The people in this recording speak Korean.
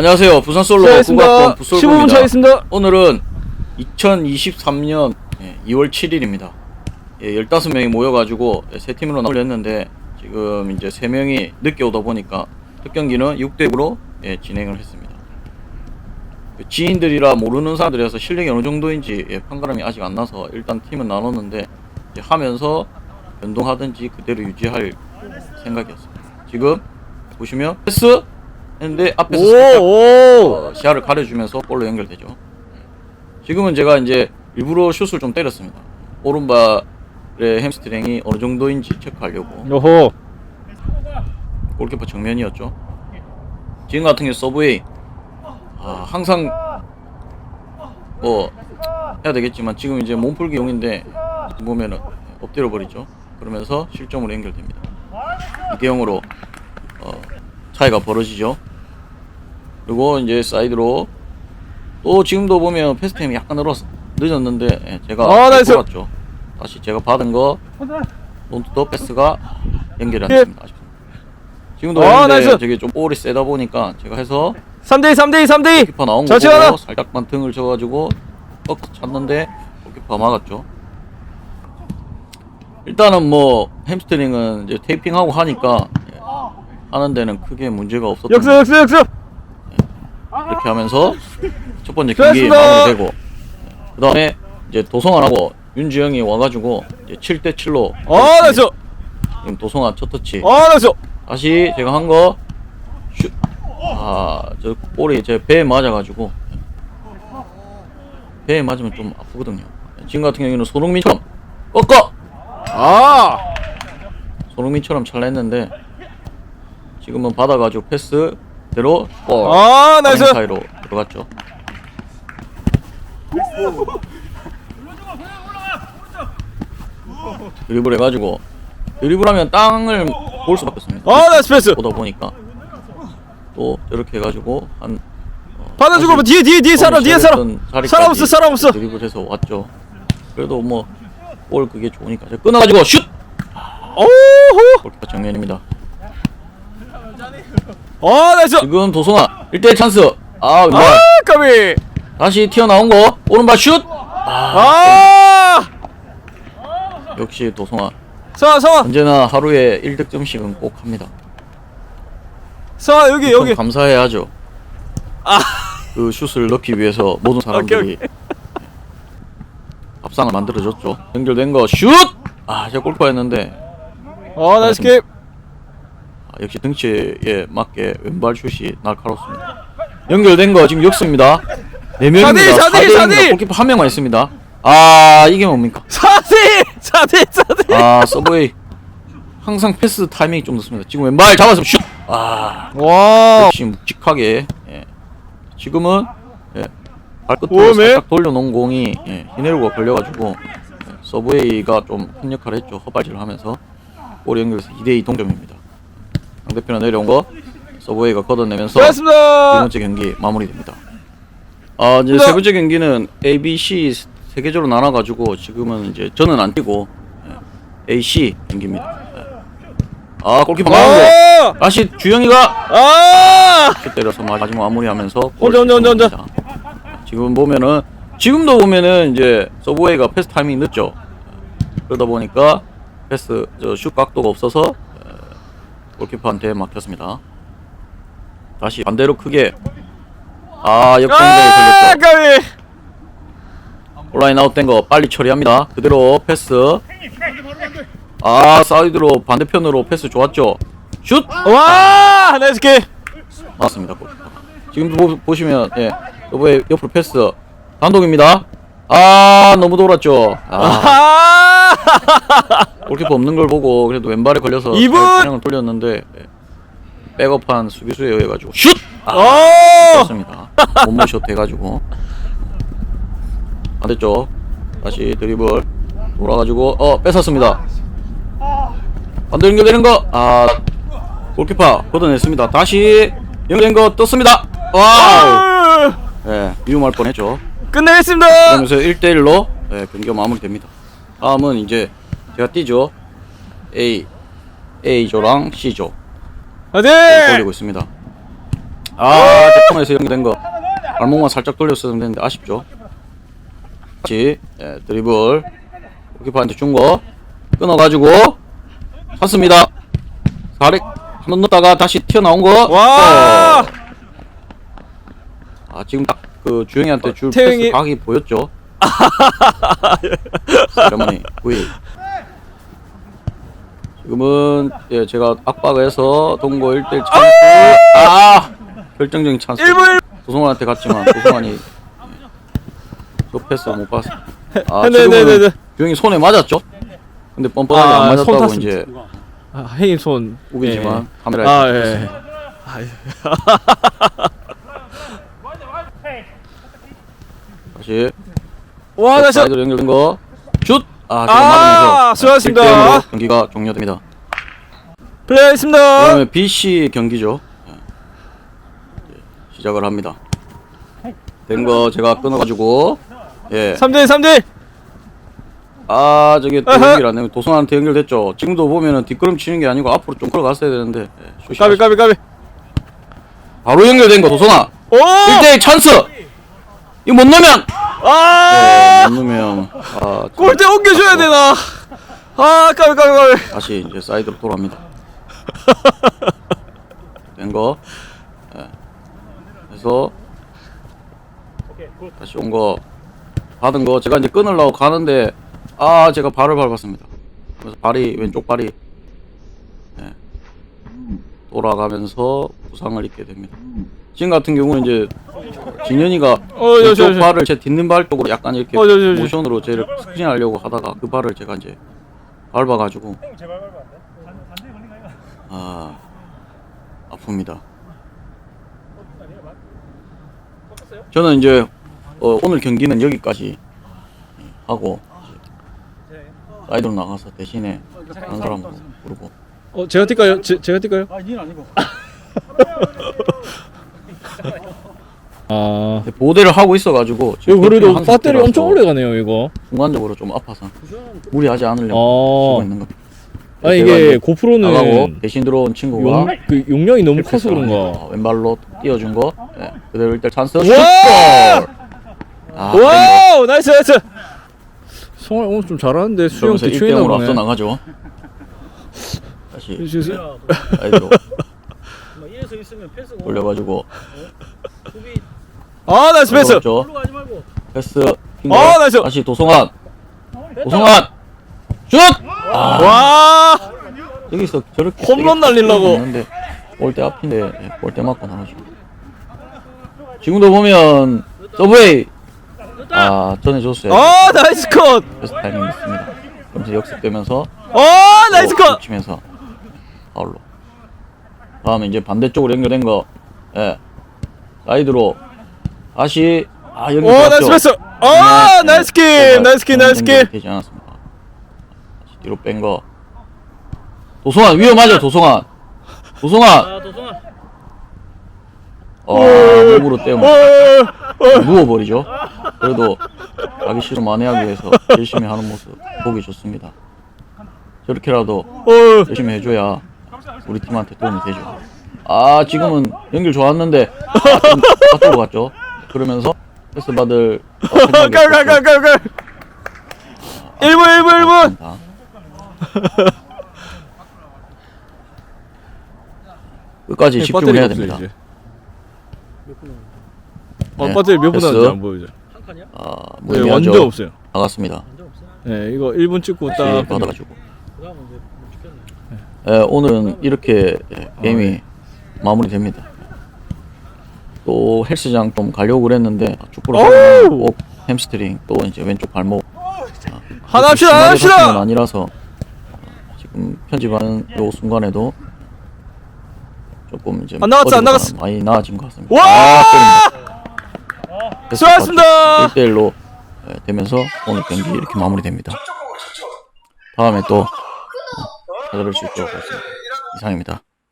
안녕하세요. 부산 솔로 차였습니다. 국악권 15분 부솔구입니다. 차였습니다. 오늘은 2023년 2월 7일입니다. 예, 15명이 모여가지고 세 팀으로 나올렸는데 지금 이제 3명이 늦게 오다 보니까 첫 경기는 6대6으로 예, 진행을 했습니다. 그 지인들이라 모르는 사람들이라서 실력이 어느 정도인지 예, 판가름이 아직 안 나서 일단 팀은 나눴는데 하면서 변동하든지 그대로 유지할 생각이었습니다. 지금 보시면 패스 했는데 앞에서 살짝 오, 오. 어, 시야를 가려주면서 볼로 연결되죠. 지금은 제가 이제 일부러 슛을 좀 때렸습니다. 오른발의 햄스트링이 어느 정도인지 체크하려고. 요호. 골키퍼 정면이었죠. 지금 같은 경우 서브웨이 아, 항상 뭐 해야 되겠지만 지금 이제 몸풀기 용인데 보면은 엎드려 버리죠. 그러면서 실점으로 연결됩니다. 2대 0으로 어, 차이가 벌어지죠. 그리고 이제 사이드로 또 지금도 보면 패스템이 약간 늘었 늦었는데 예, 제가 아, 나이스. 돌았죠. 다시 제가 받은 거 논투더 패스가 연결이 안 예. 됐습니다. 아쉽습니다. 지금도 아, 했는데 나이스. 저게 좀 볼이 세다 보니까 제가 해서 3대2 3대2 3대2. 키퍼 나온 거 자, 보고. 살짝만 등을 쳐가지고 뻑 찼는데 키퍼 막았죠. 일단은 뭐 햄스트링은 이제 테이핑하고 하니까 예, 하는 데는 크게 문제가 없었던 역습 역습 역습. 이렇게 하면서 첫 번째 경기. 마무리되고 그 다음에 이제 도성환하고 윤주영이 와가지고 이제 7대 7로 아, 나이스. 지금 도성환 첫 터치 아, 나이스. 다시 제가 한거 슛. 아, 저 볼이 제 배에 맞아가지고 배에 맞으면 좀 아프거든요. 지금 같은 경우에는 손흥민처럼 꺾어 아. 손흥민처럼 찰냈는데 지금은 받아가지고 패스 대로 골 아, 나이스. 사이로 들어갔죠. 드리블 해가지고 드리블하면 땅을 볼 수밖에 없습니다. 아, 나이스 패스. 보다 보니까 또 이렇게 해가지고 한 받아주고 뭐 뒤에 뒤에 뒤에 사람 뒤에 사람. 사람 없어 사람 없어. 드리블해서 왔죠. 그래도 뭐볼 그게 좋으니까 제가 끊어가지고 슛! 오호. 골키퍼 정면입니다. 아, 나이스. 지금 도성아 1대1 찬스. 아, 뭐 아, 까비. 다시 튀어나온 거 오른발 슛! 아. 역시 도성아 성아 성아 언제나 하루에 1득점씩은 꼭 합니다. 성아 여기 좀 여기. 감사해야죠. 아. 그 슛을 넣기 위해서 모든 사람들이 밥상을 만들어줬죠. 연결된 거 슛! 아, 제가 골키퍼였는데 아, 나이스. 아, 역시 등치에 맞게 왼발 슛이 날카롭습니다. 연결된 거 지금 역습입니다. 네 명입니다. 사대 일, 사대 일, 4대1입니다. 사대 일. 골키퍼 한 명만 있습니다. 아, 이게 뭡니까? 4대 4대 4대. 아, 서브웨이 항상 패스 타이밍이 좀 늦습니다. 지금 왼발 잡아서 슛! 아, 와. 역시 묵직하게 예. 지금은 예. 발끝으로 오메? 살짝 돌려놓은 공이 예. 히네루가 걸려가지고 예. 서브웨이가 좀 큰 역할을 했죠. 헛발질을 하면서 볼이 연결해서 2대2 동점입니다. 상대편에 내려온 거 서브웨이가 걷어내면서 두 수고하셨습니다. 번째 경기 마무리됩니다. 아 이제 네. 세 번째 경기는 A, B, C 세 계절로 나눠가지고 지금은 이제 저는 안 뛰고 예, A, C 경기입니다. 예. 아 골키퍼 거 아. 다시 주영이가 아. 이렇게 때려서 마지막 마무리하면서 혼자, 혼자, 혼자, 혼자. 골 지금 보면은 지금도 보면은 이제 서브웨이가 패스 타이밍이 늦죠. 그러다 보니까 패스 저슛 각도가 없어서 에, 골키퍼한테 막혔습니다. 다시 반대로 크게 아 역전에 아, 걸렸죠. 까비. 온라인 아웃된 거 빨리 처리합니다. 그대로 패스. 아 사이드로 반대편으로 패스 좋았죠. 슛 와, 나이스 게임. 맞습니다. 골키퍼. 지금 보, 보시면 예 여보의 옆으로 패스 단독입니다. 아 너무 돌았죠. 아 아. 골키퍼 없는 걸 보고 그래도 왼발에 걸려서 이분! 그냥 돌렸는데 예, 백업한 수비수에 의해 가지고 슛! 아, 오. 떴습니다. 몸무샷 돼가지고 반대쪽 다시 드리블 돌아가지고 어 뺏었습니다. 반대 연결되는 거 아 골키퍼 걷어냈습니다. 다시 연결된 거 떴습니다. 와우 아. 예 위험할 뻔했죠. 끝내겠습니다. 그러면서 1대1로 예, 경기가 마무리됩니다. 다음은 이제 제가 뛰죠. A A조랑 C조 화이팅! 돌리고 있습니다. 아, 제품에서 연결된 거. 발목만 살짝 돌렸으면 되는데 아쉽죠. 다시 예, 드리블. 고키퍼한테 준 거. 끊어가지고 찼습니다. 가릭 한번 넣다가 다시 튀어나온 거. 와! 또. 아, 지금 딱 그 주영이한테 줄 태영이- 패스 각이 보였죠. 세레머니 구이. 지금은 예, 제가 압박해서 동고 1대1 찬스. 아! 결정적인 찬스. 1분 1분. 도성환한테 갔지만 도성환이 예, 그 패스 못 봤어. 아, 네, 네, 네, 네. 지금은 주영이 손에 맞았죠? 근데 뻔뻔하게 아, 안손 맞았다고 탔습니다. 이제 아, 헤인 손. 우기지만 예. 카메라에 아, 잡혔어요. 예. 다시 와, 나이스. 사이드로 연결된 거 슛! 아, 아, 맞으면서 수고하셨습니다. 1대 0으로 경기가 종료됩니다. 플레이했습니다. 그다음에 BC 경기죠. 예. 시작을 합니다. 된 거 제가 끊어가지고 예. 3대 3대. 아 저게 또 아하. 연결 안 되면 도성한테 연결됐죠. 지금도 보면은 뒷걸음 치는 게 아니고 앞으로 좀 걸어갔어야 되는데 예, 까비 까비 까비. 바로 연결된 거 도성아 오! 1대1 찬스 이거 못 넣으면 아! 예, 못 넣으면 아, 좀 골대 옮겨 줘야 되나? 아, 까비 까비 까비. 다시 이제 사이드로 돌아옵니다. 된 거. 예. 그래서 다시 온 거 받은 거 제가 이제 끊으려고 가는데 아 제가 발을 밟았습니다. 그래서 발이 왼쪽 발이 예. 돌아가면서 부상을 입게 됩니다. 지금 같은 경우는 이제 진현이가 어, 저, 저, 왼쪽 저. 발을 제 딛는 발 쪽으로 약간 이렇게 어, 저, 저, 저. 모션으로 쟤를 스크린하려고 하다가 그 발을 제가 이제 밟아가지고 아 아픕니다. 저는 이제 어, 오늘 경기는 여기까지 하고 사이드로 나가서 대신에 다른 사람 부르고 어, 제가 뛸까요? 제, 제가 뛸까요? 아, 니는 아니고. 아. 근데 보호대를 하고 있어가지고 이거 그래도 한 배터리 엄청 오래 가네요, 이거. 순간적으로 좀 아파서 무리하지 않으려고 어. 쓰고 있는 겁니다. 아, 이게 고프로는 대신 들어온 친구가 용, 그 용량이 너무 커서. 그런가. 어, 왼발로 띄워준 거 예, 그대로 일단 찬스 와! 슛골 아, 와우! 나이스 나이스! 성화 오늘 좀 잘하는데 수영 그러면서 대충 했나 1대0으로 앞서 보네. 나가죠 다시 지금- 이래서 있으면 패스 고 올려가지고 수비 아, 나이스 패스! 가지 말고. 패스. 아, 나이스! 다시 도성환 도성환 슛! 아, 와! 여기서 저렇게 홈런 날리려고. 는데 골대 앞인데 예, 골대 맞고 나가죠 지금도 보면 서브웨이 아 전해줬어요 아, 나이스 컷! 베스트 타이밍 있습니다 그러면서 역습되면서 아, 나이스 또 컷! 치면서 파울로 다음에 이제 반대쪽으로 연결된 거 예. 사이드로 다시 아 오, 연결 나이스 패스! 아, 나이스 킬! 나이스 킬, 나이스 킬! 되지 않았습니다 다시 뒤로 뺀거 도성환 위험하죠 도성환 도성환 아, 도성아. 어 몸으로 어, 때우면 어, 누워버리죠 그래도 가기 싫으면 만회하기 위해서 열심히 하는 모습 보기 좋습니다 저렇게라도 어. 열심히 해줘야 우리 팀한테 도움이 되죠. 아 지금은 연결 좋았는데 아, 좀 앞으로 갔죠. 그러면서 패스 받을 어, 생각이 갈, 갈, 갈, 없었죠. 갈, 갈! 1분, 1분, 1분! 맞습니다. 끝까지 집중해야 됩니다. 어, 네, 배터리 몇분 패스. 남았는지 안 보이죠? 한 칸이야? 아 네, 무의미하죠. 완전 없어요. 나갔습니다. 네, 이거 1분 찍고 딱. 받아가지고. 예, 오늘은 이렇게 예, 게임이 마무리됩니다. 또 헬스장 좀 가려고 그랬는데! 하면 꼭 햄스트링 또 이제 왼쪽 발목 아, 하나 합시다, 하나 합시다! 다친 건 아니라서 어, 지금 편집하는 요 순간에도 조금 이제 안 나갔어, 안 나갔어. 많이 나아진 것 같습니다. 와! 아. 수고하셨습니다! 1대1로 되면서 오늘 경기 이렇게 마무리됩니다. 다음에 또 어, 찾아뵐 수 있도록 하겠습니다. 이상입니다.